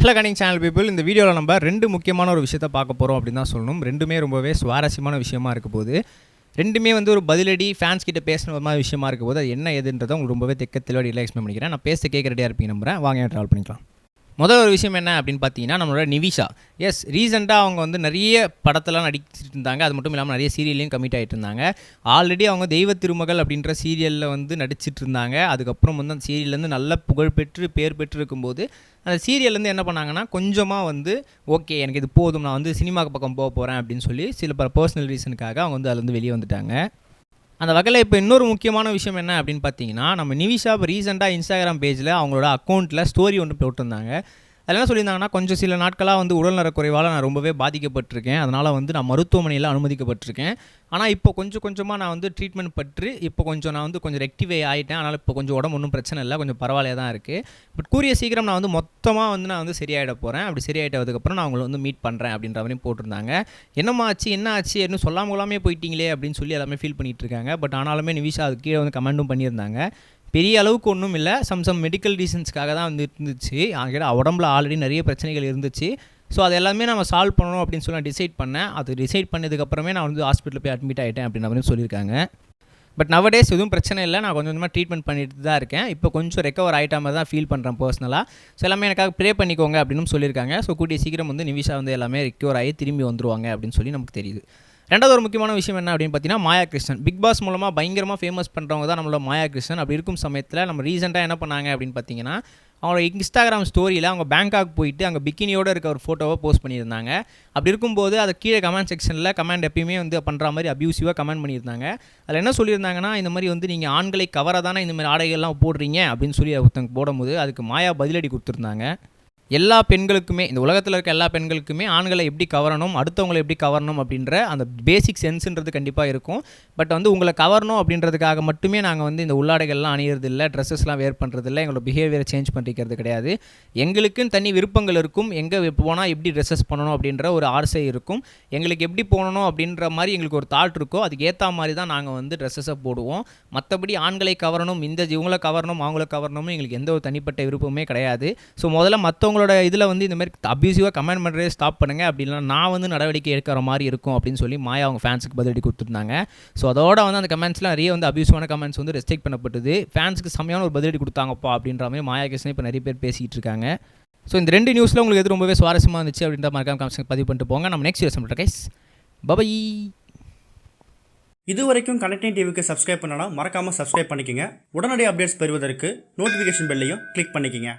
Hello கனிங் channel people இந்த வீடியோவில் நம்ம ரெண்டு முக்கியமான ஒரு விஷயத்தை பார்க்க போகிறோம் அப்படின்னு தான் சொல்லணும். ரெண்டுமே ரொம்பவே சுவாரஸ்யமான விஷயமா இருக்க போது ரெண்டுமே வந்து ஒரு பதிலடி ஃபேன்ஸ் கிட்ட பேசுன மாதிரி விஷயமா இருக்க போது அது என்ன எதுன்றதை உங்களுக்கு ரொம்பவே தெக்க தெளிவாக பண்ணிக்கிறேன். நான் பேச கேட்க ரெடியாக இருப்பீங்க நம்புறேன். வாங்க ட்ராவல் பண்ணிக்கலாம். முதல் ஒரு விஷயம் என்ன அப்படின்னு பார்த்தீங்கன்னா நம்மளோட நிவிஷா. எஸ் ரீசெண்டாக அவங்க வந்து நிறைய படத்தெல்லாம் நடிச்சிட்டு இருந்தாங்க அது மட்டும் இல்லாமல் நிறைய சீரியல்லையும் கமிட் ஆகிட்டு இருந்தாங்க ஆல்ரெடி அவங்க தெய்வ திருமகள் அப்படின்ற சீரியலில் வந்து நடிச்சிட்டு இருந்தாங்க அதுக்கப்புறம் வந்து அந்த சீரியல்லேருந்து நல்ல புகழ் பெற்று பேர் பெற்று இருக்கும்போது அந்த சீரியல்லேருந்து என்ன பண்ணாங்கன்னா கொஞ்சமாக வந்து ஓகே எனக்கு இது போதும். நான் வந்து சினிமாக்கு பக்கம் போக போகிறேன் அப்படின்னு சொல்லி சில பல பர்சனல் ரீசனுக்காக அவங்க வந்து அதுலேருந்து வெளியே வந்துட்டாங்க. அந்த வகையில் இப்போ இன்னொரு முக்கியமான விஷயம் என்ன அப்படின்னு பார்த்தீங்கன்னா நம்ம நிவிஷா இப்போ ரீசெண்டாக இன்ஸ்டாகிராம் பேஜில் அவங்களோட அக்கௌண்ட்டில் ஸ்டோரி ஒன்று போட்டிருந்தாங்க. அதில் என்ன சொல்லியிருந்தாங்கன்னா கொஞ்சம் சில நாட்களாக வந்து உடல்நலக் குறைவால் நான் ரொம்பவே பாதிக்கப்பட்டிருக்கேன். அதனால் வந்து நான் மருத்துவமனையில் அனுமதிக்கப்பட்டிருக்கேன். ஆனால் இப்போ கொஞ்சம் கொஞ்சமாக நான் வந்து ட்ரீட்மெண்ட் பற்று இப்போ கொஞ்சம் நான் வந்து கொஞ்சம் ரெக்டிஃபை ஆகிட்டேன் அதனால் இப்போ கொஞ்சம் உடம்பு ஒன்றும் பிரச்சனை இல்லை. கொஞ்சம் பரவாயில்லையாக தான் இருக்குது பட் கூறிய சீக்கிரம் நான் வந்து மொத்தமாக வந்து நான் வந்து சரியாயிட போகிறேன் அப்படி சரியாயிட்டதுக்கப்புறம் நான் அவங்களை வந்து மீட் பண்ணுறேன் அப்படின்ற மாதிரி போட்டிருந்தாங்க. என்னம்மா ஆச்சு? என்ன ஆச்சு? என்ன சொல்லாமலாமே போயிட்டீங்களே அப்படின்னு சொல்லி எல்லாமே ஃபீல் பண்ணிகிட்டு இருக்காங்க. பட் ஆனாலுமே நிவிஷா அது கீழே வந்து கமெண்ட்டும் பண்ணியிருந்தாங்க. பெரிய அளவுக்கு ஒன்றும் இல்லை. சம் சம் மெடிக்கல் ரீசன்ஸ்க்காக தான் வந்து இருந்துச்சு. ஆகிட்ட உடம்புல ஆல்ரெடி நிறைய பிரச்சனைகள் இருந்துச்சு. ஸோ அது எல்லாமே நம்ம சால்வ் பண்ணணும் அப்படின்னு சொல்லி நான் டிசைட் பண்ணேன். அது டிசைட் பண்ணதுக்கப்புறமே நான் வந்து ஹாஸ்பிட்டலில் போய் அட்மிட் ஆகிட்டேன் அப்படின்னு மாதிரி சொல்லியிருக்காங்க. பட் நவடேஸ் எதுவும் பிரச்சனை இல்லை. நான் கொஞ்சம் கொஞ்சமாக ட்ரீட்மெண்ட் பண்ணிட்டு தான் இருக்கேன். இப்போ கொஞ்சம் ரெக்கவர் ஆகிட்ட மாதிரி தான் ஃபீல் பண்ணுறேன் பர்சனலாக ஸோ எல்லாமே எனக்காக ப்ரே பண்ணிக்கோங்க அப்படின்னு சொல்லியிருக்காங்க. ஸோ கூடிய சீக்கிரம் வந்து நிவிஷா வந்து எல்லாமே ரெக்கவர் ஆகி திரும்பி வந்துருவாங்க அப்படின்னு சொல்லி நமக்கு தெரியுது. ரெண்டாவது ஒரு முக்கியமான விஷயம் என்ன அப்படின்னு பார்த்தீங்கன்னா மாயா கிருஷ்ணன். பிக் பாஸ் மூலமாக பயங்கரமாக ஃபேமஸ் பண்ணுறவங்க தான் நம்மளோட மாயா கிருஷ்ணன். அப்படி இருக்கும் சமயத்தில் நம்ம ரீசெண்டாக என்ன பண்ணாங்க அப்படின்னு பார்த்தீங்கன்னா அவங்களோட இன்ஸ்டாகிராம் ஸ்டோரியில் அவங்க பேங்காக் போயிட்டு அங்கே பிக்கினியோடு இருக்க ஒரு ஃபோட்டோவை போஸ்ட் பண்ணியிருந்தாங்க. அப்படி இருக்கும்போது அதை கீழே கமெண்ட் செக்ஷனில் கமெண்ட் எப்பயுமே வந்து பண்ணுற மாதிரி அப்யூசிவாக கமெண்ட் பண்ணியிருந்தாங்க. அதில் என்ன சொல்லியிருந்தாங்கன்னா இந்த மாதிரி வந்து நீங்கள் ஆண்களை கவராக தானே இந்த மாதிரி ஆடைகள்லாம் போடுறீங்க அப்படின்னு சொல்லி ஒருத்தங்க போடும்போது அதுக்கு மாயா பதிலடி கொடுத்துருந்தாங்க. எல்லா பெண்களுக்குமே இந்த உலகத்தில் இருக்க எல்லா பெண்களுக்குமே ஆண்களை எப்படி கவரணும் அடுத்தவங்களை எப்படி கவரணும் அப்படின்ற அந்த பேசிக் சென்ஸுன்றது கண்டிப்பாக இருக்கும். பட் வந்து உங்களை கவரணும் அப்படின்றதுக்காக மட்டுமே நாங்கள் வந்து இந்த உள்ளாடைகள்லாம் அணியிறது இல்லை ட்ரெஸ்ஸஸ்லாம் வேர் பண்ணுறது இல்லை எங்களோட பிஹேவியரை சேஞ்ச் பண்ணிக்கிறது கிடையாது. எங்களுக்குன்னு தனி விருப்பங்கள் இருக்கும் எங்கே போனால் எப்படி ட்ரெஸ்ஸஸ் பண்ணணும் அப்படின்ற ஒரு ஆசை இருக்கும். எங்களுக்கு எப்படி போகணும் அப்படின்ற மாதிரி எங்களுக்கு ஒரு தாட் இருக்கோ அதுக்கு ஏற்ற மாதிரி தான் நாங்கள் வந்து ட்ரெஸ்ஸஸை போடுவோம். மற்றபடி ஆண்களை கவரணும் இந்த இவங்களை கவரணும் அவங்கள கவரணும்னு எங்களுக்கு எந்த ஒரு தனிப்பட்ட விருப்பமே கிடையாது. ஸோ முதல்ல மற்றவங்க மற்றவங்களோட இதில் வந்து இந்த மாதிரி அப்யூசிவாக கமெண்ட் பண்ணுறதே ஸ்டாப் பண்ணுங்க. அப்படின்னா நான் வந்து நடவடிக்கை எடுக்கிற மாதிரி இருக்கும் அப்படின்னு சொல்லி மாயா அவங்க ஃபேன்ஸுக்கு பதிலடி கொடுத்துருந்தாங்க. ஸோ அதோட வந்து அந்த கமெண்ட்ஸ்லாம் நிறைய வந்து அப்யூசிவான கமெண்ட்ஸ் வந்து ரெஸ்ட்ரிக்ட் பண்ணப்பட்டது. ஃபேன்ஸுக்கு செம்மையான ஒரு பதிலடி கொடுத்தாங்கப்பா அப்படின்ற மாதிரி மாயா கிருஷ்ணன் இப்போ நிறைய பேர் பேசிகிட்டு இருக்காங்க. ஸோ இந்த ரெண்டு நியூஸில் உங்களுக்கு எது ரொம்பவே சுவாரஸ்யமாக இருந்துச்சு அப்படின்ற மாதிரி கமெண்ட்ஸ் பதிவு பண்ணிட்டு போங்க. நம்ம நெக்ஸ்ட் யூஸ் பண்ணுறோம் கைஸ் பபாய் இது வரைக்கும் கனெக்டிங் டிவிக்கு சப்ஸ்கிரைப் பண்ணனா மறக்காமல் சப்ஸ்கிரைப் பண்ணிக்கங்க. உடனடி அப்டேட்ஸ் பெறுவதற்கு நோட்டிஃபிகேஷன் பெல்லையும் கிளிக் பண்ணிக்கங்க.